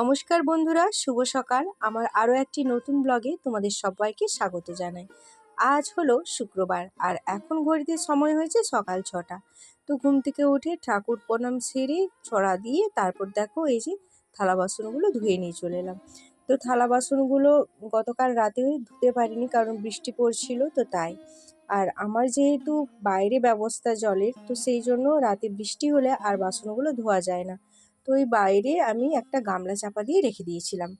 নমস্কার বন্ধুরা, শুভ সকাল। আমার আরও একটি নতুন ব্লগে তোমাদের সবাইকে স্বাগত জানাই। আজ হলো শুক্রবার আর এখন ঘড়িতে সময় হয়েছে সকাল ছটা। তো ঘুম থেকে উঠে ঠাকুর প্রণাম সেরে ছড়া দিয়ে তারপর দেখো এই যে থালা বাসনগুলো ধুয়ে নিয়ে চলে এলাম। তো থালা বাসনগুলো গতকাল রাতে ধুতে পারিনি কারণ বৃষ্টি পড়ছিল তো তাই। আর আমার যেহেতু বাইরে ব্যবস্থা জলের তো সেই জন্য রাতে বৃষ্টি হলে আর বাসনগুলো ধোয়া যায় না। তো ওই বাইরে আমি একটা গামলা চাপা দিয়ে রেখে দিয়েছিলাম।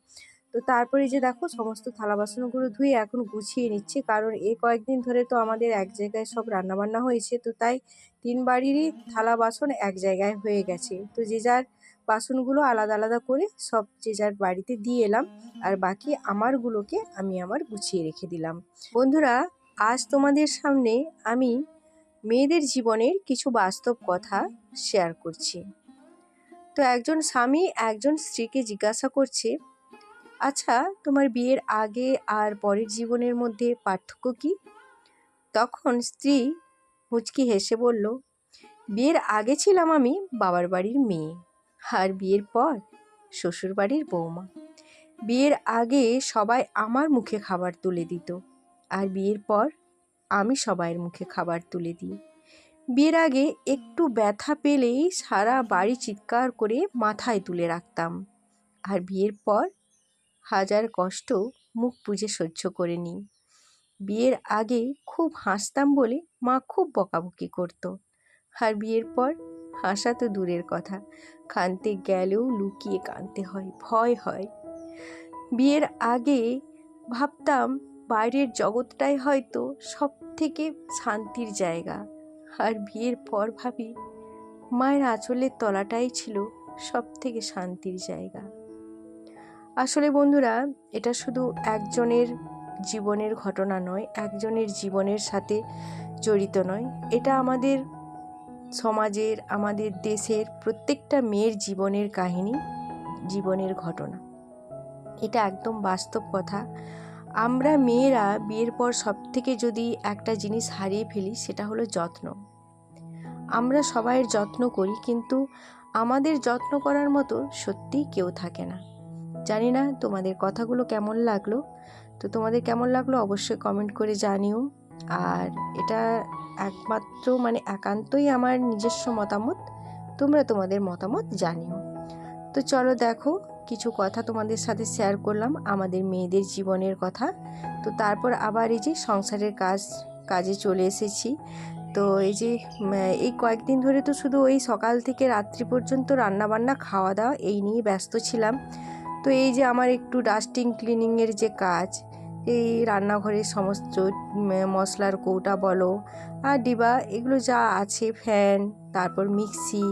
তো তারপরে যে দেখো সমস্ত থালা বাসনগুলো ধুয়ে এখন গুছিয়ে নিচ্ছি, কারণ এ কয়েকদিন ধরে তো আমাদের এক জায়গায় সব রান্নাবান্না হয়েছে, তো তাই তিন বাড়িরই থালা বাসন এক জায়গায় হয়ে গেছে। তো যে যার বাসনগুলো আলাদা আলাদা করে সব যে যার বাড়িতে দিয়ে এলাম, আর বাকি আমারগুলোকে আমি আমার গুছিয়ে রেখে দিলাম। বন্ধুরা, আজ তোমাদের সামনে আমি মেয়েদের জীবনের কিছু বাস্তব কথা শেয়ার করছি। তো একজন স্বামী একজন স্ত্রীকে জিজ্ঞাসা করছে আচ্ছা তোমার বিয়ের আগে আর পরের জীবনের মধ্যে পার্থক্য কি? তখন স্ত্রী মুচকি হেসে বলল, বিয়ের আগে ছিলাম আমি বাবার বাড়ির মেয়ে, আর বিয়ের পর শ্বশুর বাড়ির বৌমা বিয়ের আগে সবাই আমার মুখে খাবার তুলে দিত, আর বিয়ের পর আমি সবাইয়ের মুখে খাবার তুলে দিই। বিয়ের আগে একটু ব্যথা পেলেই সারা বাড়ি চিৎকার করে মাথায় তুলে রাখতাম। আর বিয়ের পর হাজার কষ্ট মুখ বুঝে সহ্য করে নিই বিয়ের আগে খুব হাসতাম বলে মা খুব বকাবকি করত। আর বিয়ের পর হাসা তো দূরের কথা, কানতে গেলেও লুকিয়ে কানতে হয়, ভয় হয়। বিয়ের আগে ভাবতাম বাইরের জগৎটাই হয়তো সব থেকে শান্তির জায়গা। আর বিয়ের পর ভাবি মায়ের আঁচলের তলাটাই ছিল সব থেকে শান্তির জায়গা। আসলে বন্ধুরা, এটা শুধু একজনের জীবনের ঘটনা নয়, একজনের জীবনের সাথে জড়িত নয়। এটা আমাদের সমাজের, আমাদের দেশের প্রত্যেকটা মেয়ের জীবনের কাহিনী, জীবনের ঘটনা। এটা একদম বাস্তব কথা। আমরা মেয়েরা বিয়ের পর সব থেকে যদি একটা জিনিস হারিয়ে ফেলি সেটা হলো যত্ন। আমরা সবাইয়ের যত্ন করি কিন্তু আমাদের যত্ন করার মতো সত্যিই কেউ থাকে না। জানি না তোমাদের কথাগুলো কেমন লাগল? তো তোমাদের কেমন লাগল অবশ্যই কমেন্ট করে জানিও। আর এটা একমাত্র মানে একান্তই আমার নিজস্ব মতামত, তোমরা তোমাদের মতামত জানিও। তো চলো দেখো কিছু কথা তোমাদের সাথে শেয়ার করলাম, আমাদের মেয়েদের জীবনের কথা। তো তারপর আবার এই যে সংসারের কাজ, কাজে চলে এসেছি। তো এই যে এই কয়েকদিন ধরে তো শুধু ওই সকাল থেকে রাত্রি পর্যন্ত রান্নাবান্না খাওয়া দাওয়া এই নিয়ে ব্যস্ত ছিলাম। তো এই যে আমার একটু ডাস্টিং ক্লিনিংয়ের যে কাজ, এই রান্নাঘরের সমস্ত মশলার কৌটা বলো, আর ডিবা, এগুলো যা আছে ফ্যান তারপর মিক্সি,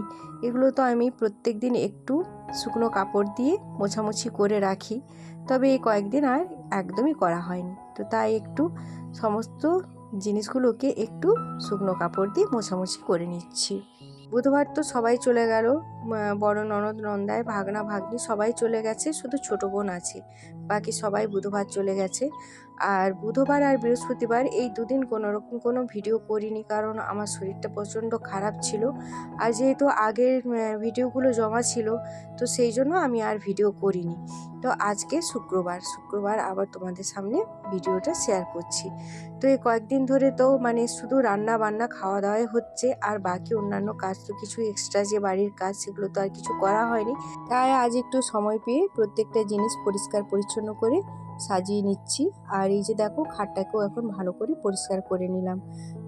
এগুলো তো আমি প্রত্যেক দিন একটু শুকনো কাপড় দিয়ে মোছামুছি করে রাখি, তবে এই কয়েকদিন আর একদমই করা হয়নি। তো তাই একটু সমস্ত জিনিসগুলোকে একটু শুকনো কাপড় দিয়ে মোছামুছি করে নিচ্ছি। বুধবার তো সবাই চলে গেল বড় ননদ নন্দায় ভাগনা, ভাগ্নি সবাই চলে গেছে, শুধু ছোট বোন আছে। বাকি সবাই বুধবার চলে গেছে। আর বুধবার আর বৃহস্পতিবার এই দুদিন কোনো রকম কোনো ভিডিও করিনি, কারণ আমার শরীরটা প্রচণ্ড খারাপ ছিল। আর যেহেতু আগের ভিডিওগুলো জমা ছিল, তো সেই জন্য আমি আর ভিডিও করিনি। তো আজকে শুক্রবার শুক্রবার আবার তোমাদের সামনে ভিডিওটা শেয়ার করছি। তো এই কয়েকদিন ধরে তো মানে শুধু রান্না বান্না খাওয়া দাওয়াই হচ্ছে, আর বাকি অন্যান্য কাজ তো কিছু এক্সট্রা যে বাড়ির কাজ তো আর কিছু করা হয়নি। তাই আজ একটু সময় পেয়ে প্রত্যেকটা জিনিস পরিষ্কার পরিচ্ছন্ন করে সাজিয়ে নিচ্ছি। আর এই যে দেখো, খাটটাকেও এখন ভালো করে পরিষ্কার করে নিলাম।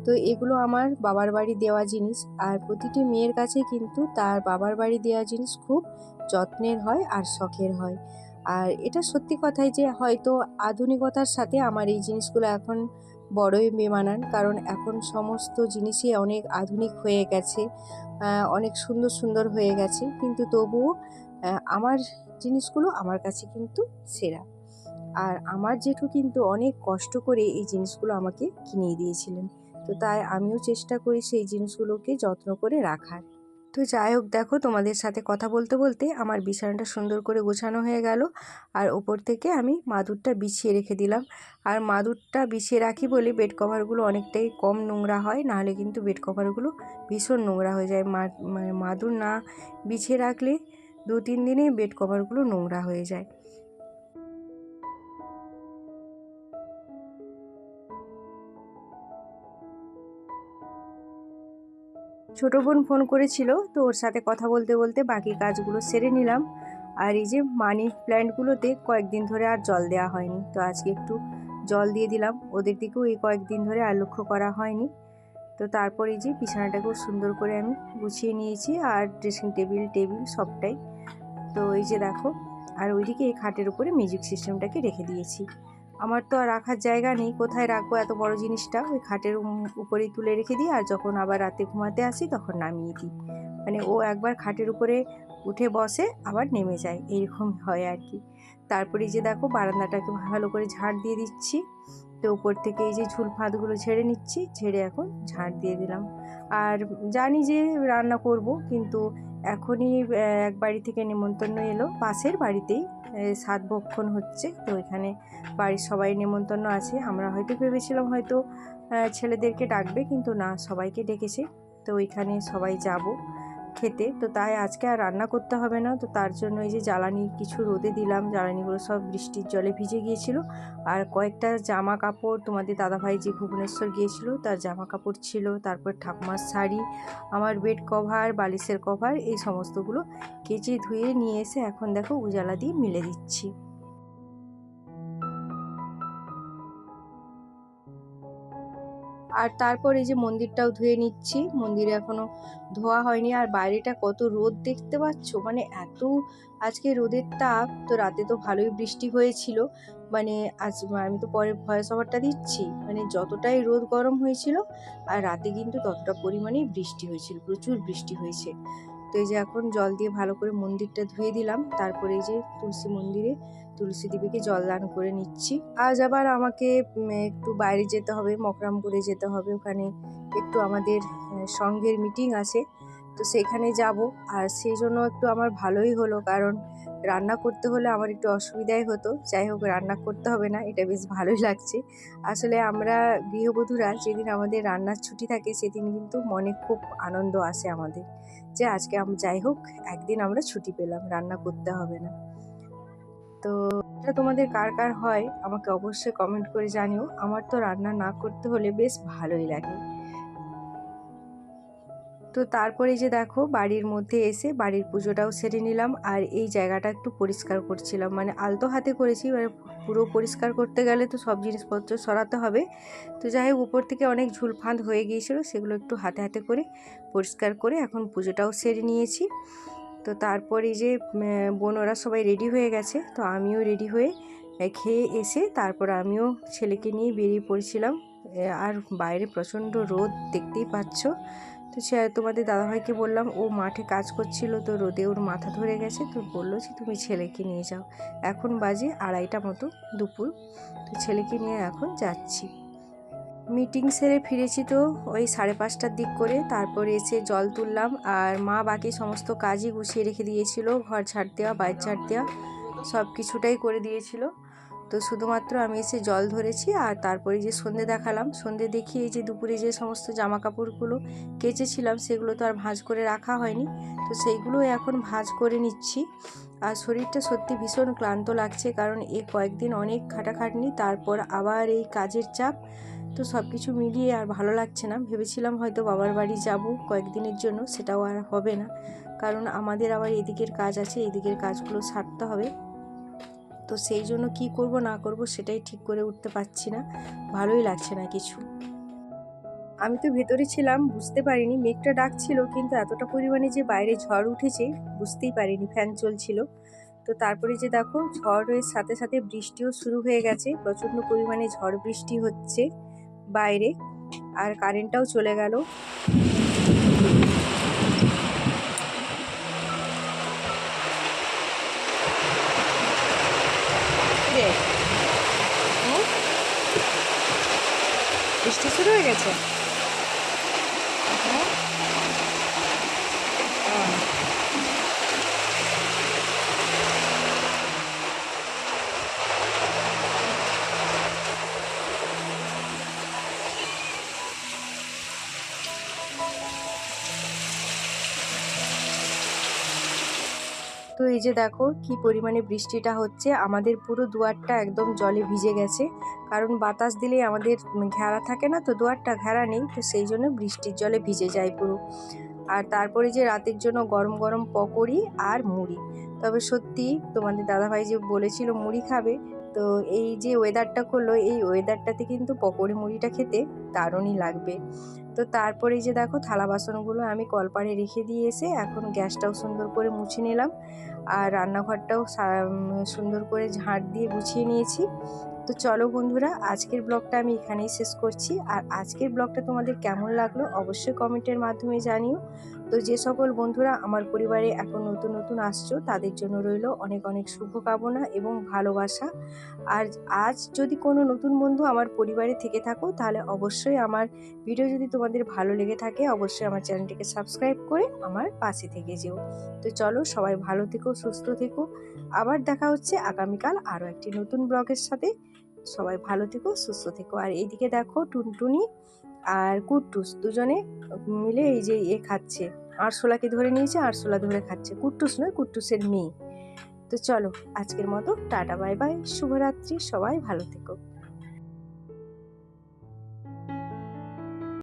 তো এগুলো আমার বাবার বাড়ি দেওয়া জিনিস। আর প্রতিটি মেয়ের কাছে কিন্তু তার বাবার বাড়ি দেওয়া জিনিস খুব যত্নের হয় আর শখের হয়। আর এটা সত্যি কথাই যে হয়তো আধুনিকতার সাথে আমার এই জিনিসগুলো এখন বড়ই বেমানান, কারণ এখন সমস্ত জিনিসই অনেক আধুনিক হয়ে গেছে অনেক সুন্দর সুন্দর হয়ে গেছে, কিন্তু তবুও আমার জিনিসগুলো আমার কাছে কিন্তু সেরা। আর আমার জেঠু কিন্তু অনেক কষ্ট করে এই জিনিসগুলো আমাকে কিনে দিয়েছিলেন। তো তাই আমিও চেষ্টা করি সেই জিনিসগুলোকে যত্ন করে রাখার। তো যাই হোক, দেখো তোমাদের সাথে কথা বলতে বলতে আমার বিছানাটা সুন্দর করে গোছানো হয়ে গেল আর ওপর থেকে আমি মাদুরটা বিছিয়ে রেখে দিলাম। আর মাদুরটা বিছিয়ে রাখি বলে বেড কভারগুলো অনেকটাই কম নোংরা হয়, নাহলে কিন্তু বেড কভারগুলো ভীষণ নোংরা হয়ে যায়। মানে মাদুর না বিছিয়ে রাখলে দু তিন দিনে বেড কভারগুলো নোংরা হয়ে যায়। ছোটো বোন ফোন করেছিল, তো ওর সাথে কথা বলতে বলতে বাকি কাজগুলো সেরে নিলাম। আর এই যে মানি প্ল্যান্টগুলোতে কয়েকদিন ধরে আর জল দেওয়া হয়নি, তো আজকে একটু জল দিয়ে দিলাম। ওদের দিকেও এই কয়েকদিন ধরে আর লক্ষ্য করা হয়নি। তো তারপর এই যে বিছানাটাকেও সুন্দর করে আমি গুছিয়ে নিয়েছি আর ড্রেসিং টেবিল টেবিল সবটাই। তো এই যে দেখো, আর ওইদিকে এই খাটের উপরে মিউজিক সিস্টেমটাকে রেখে দিয়েছি। আমার তো আর রাখার জায়গা নেই। কোথায় রাখব এত বড় জিনিসটা? ওই খাটের উপরেই তুলে রেখে দিই আর যখন আবার রাতে ঘুমাতে আসি তখন নামিয়ে দিই। মানে ও একবার খাটের উপরে উঠে বসে, আবার নেমে যায়। এইরকম হয় আর কি। তারপরে যে দেখো, বারান্দাটাকে ভালো করে ঝাড় দিয়ে দিচ্ছি। তো উপর থেকে এই যে ঝুল ফাঁদগুলো ছেড়ে নিচ্ছি ছেড়ে এখন ঝাড় দিয়ে দিলাম। আর জানি যে রান্না করব, কিন্তু এখনই এক বাড়ি থেকে নেমন্তন্ন এলো। পাশের বাড়িতেই সাত ভক্ষণ হচ্ছে। তো এখানে বাড়ির সবাই নেমন্তন্ন আছে। আমরা হয়তো ভেবেছিলাম হয়তো ছেলেদেরকে ডাকবে, কিন্তু না, সবাইকে ডেকেছে। তো ওইখানে সবাই যাব। খেতে। তো তাই আজকে আর রান্না করতে হবে না। তো তার জন্য এই যে জ্বালানি কিছু রোদে দিলাম। জ্বালানিগুলো সব বৃষ্টির জলে ভিজে গিয়েছিল। আর কয়েকটা জামা কাপড় তোমাদের দাদাভাই যে ভুবনেশ্বর গিয়েছিল, তার জামা কাপড় ছিল। তারপর ঠাকুমার শাড়ি, আমার বেড কভার, বালিশের কভার, এই সমস্তগুলো কেচে ধুয়ে নিয়ে এসে এখন দেখো উজালা দিয়ে মিলে দিচ্ছি। আর তারপর এই যে মন্দিরটাও ধুয়ে নিচ্ছি। মন্দিরে এখনও ধোয়া হয়নি। আর বাইরেটা কত রোদ দেখতে পাচ্ছ? মানে এত আজকে রোদের তাপ, তো রাতে তো ভালোই বৃষ্টি হয়েছিল। মানে আজ আমি তো পরে ভয়েস ওভারটা দিচ্ছি। মানে যতটাই রোদ গরম হয়েছিল, আর রাতে কিন্তু ততটা পরিমাণেই বৃষ্টি হয়েছিল, প্রচুর বৃষ্টি হয়েছে। তো এই যে এখন জল দিয়ে ভালো করে মন্দিরটা ধুয়ে দিলাম। তারপরে এই যে তুলসী মন্দিরে তুলসী দেবীকে জল দান করে নিচ্ছি। আজ আবার আমাকে একটু বাইরে যেতে হবে, মকরামপুরে যেতে হবে। ওখানে একটু আমাদের সংঘের মিটিং আছে। তো সেখানে যাব। আর সেই জন্য একটু আমার ভালোই হলো। কারণ রান্না করতে হলে আমার একটু অসুবিধাই হতো। যাই হোক, রান্না করতে হবে না, এটা বেশ ভালোই লাগছে। আসলে আমরা গৃহবধূরা যেদিন আমাদের রান্নার ছুটি থাকে, সেদিন কিন্তু মনে খুব আনন্দ আসে আমাদের। যে আজকে যাই হোক, একদিন আমরা ছুটি পেলাম, রান্না করতে হবে না। তো এটা তোমাদের কার কার হয় আমাকে অবশ্যই কমেন্ট করে জানিও। আমার তো রান্না না করতে হলে বেশ ভালোই লাগে। তো তারপরে যে দেখো, বাড়ির মধ্যে এসে বাড়ির পুজোটাও সেরে নিলাম আর এই জায়গাটা একটু পরিষ্কার করছিলাম। মানে আলতো হাতে করেছি মানে পুরো পরিষ্কার করতে গেলে তো সব জিনিসপত্র সরাতে হবে। তো যাই হোক, উপর থেকে অনেক ঝুলফাঁদ হয়ে গিয়েছিল, সেগুলো একটু হাতে হাতে করে পরিষ্কার করে এখন পুজোটাও সেরে নিয়েছি। তো তারপরে যে উম, বোনরা সবাই রেডি হয়ে গেছে। তো আমিও রেডি হয়ে খেয়ে এসে তারপর আমিও ছেলেকে নিয়ে বেরিয়ে পড়েছিলাম। আর বাইরে প্রচণ্ড রোদ দেখতেই পাচ্ছ। তো সে তোমাদের দাদাভাইকে বললাম ও মাঠে কাজ করছিল তো রোদে ওর মাথা ধরে গেছে। তো বলল যে তুমি ছেলেকে নিয়ে যাও। এখন বাজে আড়াইটা মতো দুপুর। তো ছেলেকে নিয়ে এখন যাচ্ছি। মিটিং সেরে ফিরেছি তো, ওই সাড়ে পাঁচটার দিক করে। তারপরে এসে জল তুললাম আর মা বাকি সমস্ত কাজই গুছিয়ে রেখে দিয়েছিল, ঘর ঝাড় দেওয়া বাইর ঝাড় দেওয়া সব কিছুটাই করে দিয়েছিল। তো শুধুমাত্র আমি এসে জল ধরেছি আর তারপরে যে সন্ধে দেখালাম, সন্ধে দেখিয়ে যে দুপুরে যে সমস্ত জামা কাপড়গুলো কেচেছিলাম, সেগুলো তো আর ভাঁজ করে রাখা হয়নি। তো সেইগুলো এখন ভাঁজ করে নিচ্ছি। আর শরীরটা সত্যি ভীষণ ক্লান্ত লাগছে, কারণ এই কয়েকদিন অনেক খাটাখাটনি, তারপর আবার এই কাজের চাপ। তো সব কিছু মিলিয়ে আর ভালো লাগছে না। ভেবেছিলাম হয়তো বাবার বাড়ি যাব কয়েকদিনের জন্য, সেটাও আর হবে না। কারণ আমাদের আবার এদিকের কাজ আছে, এদিকের কাজগুলো সারতে হবে। তো সেই জন্য কি করব, না করব সেটাই ঠিক করে উঠতে পারছি না। ভালোই লাগছে না কিছু। আমি তো ভেতরে ছিলাম, বুঝতে পারিনি। মেঘটা ডাকছিল, কিন্তু এতটা পরিমাণে যে বাইরে ঝড় উঠেছে, বুঝতেই পারিনি। ফ্যান চলছিল। তো তারপরে যে দেখো, ঝড়ের সাথে সাথে বৃষ্টিও শুরু হয়ে গেছে। প্রচণ্ড পরিমাণে ঝড় বৃষ্টি হচ্ছে বাইরে। আর কারেন্টটাও চলে গেল। বৃষ্টি শুরু হয়ে গেছে। তো এই যে দেখো কি পরিমাণে বৃষ্টিটা হচ্ছে, আমাদের পুরো দুয়ারটা একদম জলে ভিজে গেছে। কারণ বাতাস দিলেই আমাদের ঘেরা থাকে না তো, দুয়ারটা ঘেরা নেই তো সেই জন্য বৃষ্টির জলে ভিজে যায় পুরো। আর তারপরে যে রাতের জন্য গরম গরম পকোড়ি আর মুড়ি। তবে সত্যি তোমাদের দাদাভাই যে বলেছিল মুড়ি খাবে তো এই যে ওয়েদারটা করল, এই ওয়েদারটাতে কিন্তু পকোড়ি মুড়িটা খেতে দারুণই লাগবে। তো তারপরে যে দেখো, থালা বাসনগুলো আমি কলপাড়ে রেখে দিয়ে এসে এখন গ্যাসটাও সুন্দর করে মুছে নিলাম। আর রান্নাঘরটাও সুন্দর করে ঝাঁট দিয়ে গুছিয়ে নিয়েছি। তো চলো বন্ধুরা, আজকের ব্লগটা আমি এখানেই শেষ করছি। আর আজকের ব্লগটা তোমাদের কেমন লাগল অবশ্যই কমেন্টের মাধ্যমে জানিও। তো যে সকল বন্ধুরা আমার পরিবারে এখন নতুন নতুন আসছো, তাদের জন্য রইল অনেক অনেক শুভকামনা এবং ভালোবাসা। আর আজ যদি কোনো নতুন বন্ধু আমার পরিবারে থেকে থাকো, তাহলে অবশ্যই আমার ভিডিও যদি তোমাদের ভালো লেগে থাকে, অবশ্যই আমার চ্যানেলটিকে সাবস্ক্রাইব করে আমার পাশে থেকে যেও। তো চলো সবাই ভালো থেকো, সুস্থ থেকো। আবার দেখা হচ্ছে আগামীকাল আরও একটি নতুন ব্লগের সাথে। সবাই ভালো থেকো, সুস্থ থেকো। আর এইদিকে দেখো টুনটুনি আর কুট্টুস দুজনে মিলে এই যে এ খাচ্ছে। আরশোলাকে ধরে নিয়েছে, আরশোলা ধরে খাচ্ছে। কুট্টুস নয়, কুট্টুসের মেয়ে। তো চলো, আজকের মতো টাটা, বাই বাই। শুভরাত্রি, সবাই ভালো থেকো।